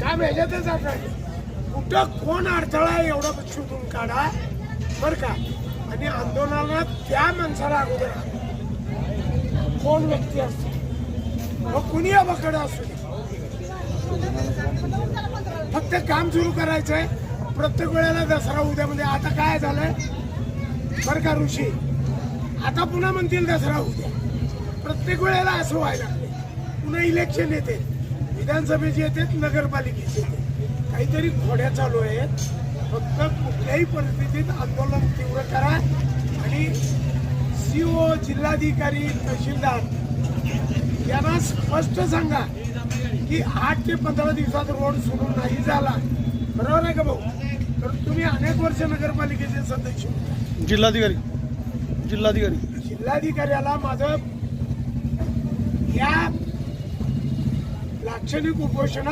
काम ह्याच्यातच असायचं कुठं कोण अडथळा आहे एवढं शोधून काढा? बरं का? आणि आंदोलनात त्या माणसाला अगोदर कोण व्यक्ती असते? मग कुणी अवकडं असू दे. फक्त काम सुरू करायचंय. प्रत्येक वेळेला दसरा उद्या म्हणजे आता काय झालंय? बरं का ऋषी? आता पुन्हा म्हणतील दसरा उद्या. प्रत्येक वेळेला असं व्हायला पुन्हा इलेक्शन येते. विधानसभेचे येते नगरपालिकेचे येते. काहीतरी खोड्या चालू आहेत. फक्त कुठल्याही परिस्थितीत आंदोलन तीव्र करा. आणि सीओ जिल्हाधिकारी तहसीलदार यांना स्पष्ट सांगा की आठ ते पंधरा दिवसात रोड सुरू नाही झाला. बरोबर आहे का भाऊ? तर तुम्ही अनेक वर्ष नगरपालिकेचे सदस्य. जिल्हाधिकारी. जिल्हाधिकारी. जिल्हाधिकाऱ्याला माझं ರಕ್ಷಣೆಗೂ ಘೋಷಣೆ